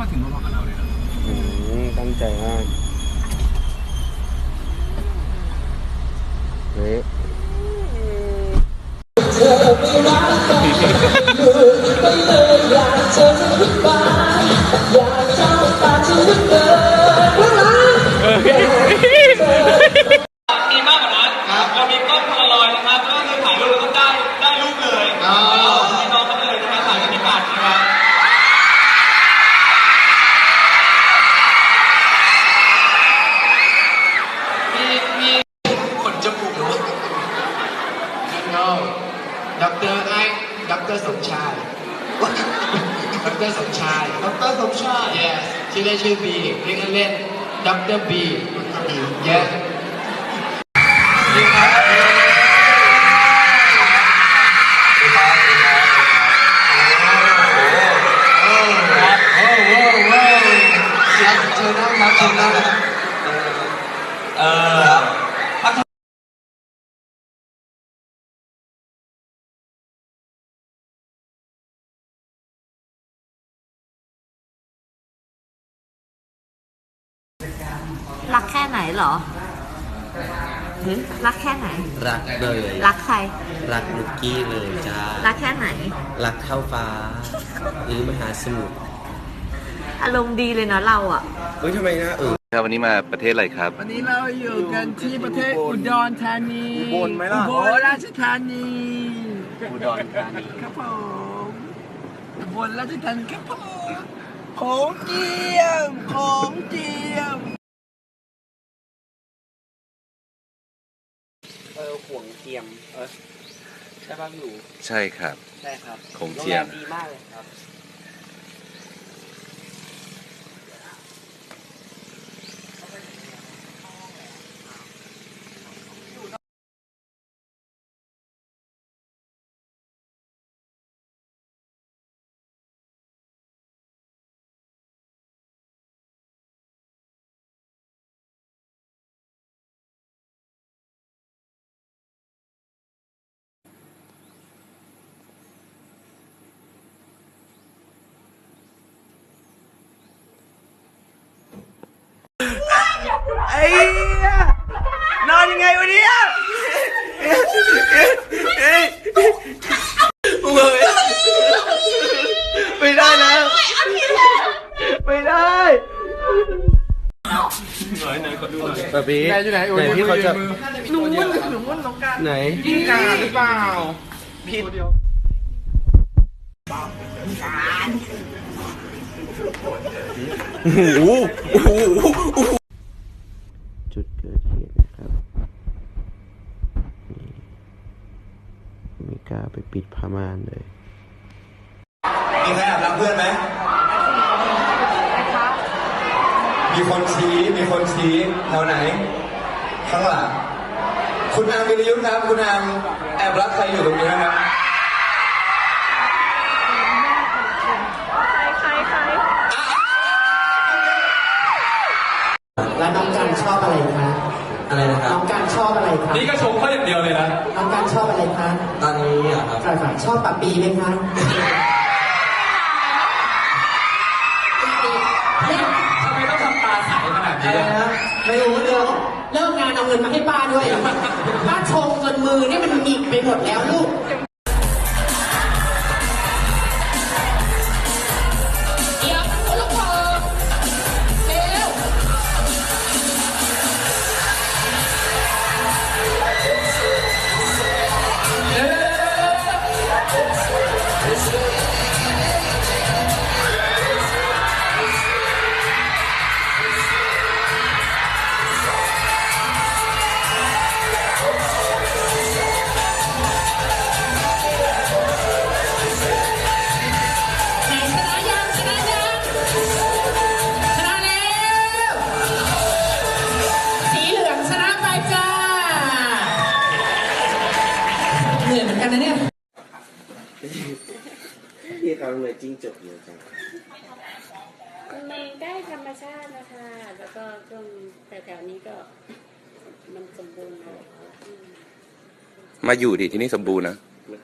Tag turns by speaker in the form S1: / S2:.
S1: มาถึงพร้อมๆกับเราเลยนะ
S2: อืมตั้งใจมากเฮ้
S3: เต
S4: อร์ไอดอกเตอร์สมชายดอกเตอร์สมชายดอกเตอร์สมชาย yes ชื่อเล่นชื่อบีเรียกเล่นดอกเตอร์บี yes เห
S5: รอหึรักแค่ไหน
S2: รักเลย
S5: รักใคร
S2: รักนุกกี้เลยจ้า
S5: รักแค่ไหน
S2: รักเท่าฟ้า หรือมหาสมุทร
S5: อารมณ์ดีเลยนะเราอะ
S2: เฮ้ยทำไมนะเออ
S6: ครับวันนี้มาประเทศอะไรครับ
S1: วันนี้เราอยู่กันที่ประเทศอุดรธานี
S2: อุบลไหมล่ะ
S1: อุบลราชธานี
S2: อุดรธานี
S1: ครับผมอุบลราชธานีครับผมของเจียมของเจียม
S2: เออห่วงเทียม เออใช่ป่ะพี่อู๋
S6: ใช่ครับ
S2: ใช่ครับ
S6: ของเทียม
S2: โรงแรดีมากเลยครับ
S1: ไอ้เหี้ยนอนยังไงวะเนี่ยไม่ได้นะไม่ได้
S2: แบบนี้
S1: ไหนอยู่ไหน
S2: ไหนพี่เขาจะ
S1: หนูหนูน้องการ
S2: ไหน
S1: กิ้งกาหรือเปล่าผิดโอ้โหโอ้โห
S2: จุดเกิดเหตุนะครับนี่ไม่กล้าไปปิดผ้าม่านเลย
S7: มีใครแอบรักเพื่อนไหมมีคนชี้มีคนชี้แถวไหน ข้างหลังคุณอามวิรยุทธ์ครับ คุณอามแอบรักใครอยู่ตรงนี้ไหมครับ
S8: แล้วน้องการชอบอะไรคะ
S7: อะไรนะครับ
S8: น้องการช อบอะไรคะ
S3: นี่ก็ชมเขาอย่างเดียวเลยนะ
S8: น้องการชอบอะไรคะ
S7: ตอนนี้อะครับ
S8: ฝ่ายฝ่ายชอบปับปีไหมคะ
S3: ทำไมต้องทำตาใสขนาดนี้
S8: อะไร
S3: อะ
S8: นะไม่รู้เรื่องเลิกงานเอาเงินมาให้ป้าด้วย ป้าชงเงินมือเนี่ยมันมีไปหมดแล้วลูก กันนะเนี่ย
S2: พี่เขาเลยจิ้งจกเยอะจัง
S9: มันได้ธรรมชาตินะคะ แล้วก็ตรงแต่แถวๆนี้ก็มันสมบูรณ์แล้วอืม
S6: มาอยู่ดิที่นี่สมบูรณ์นะ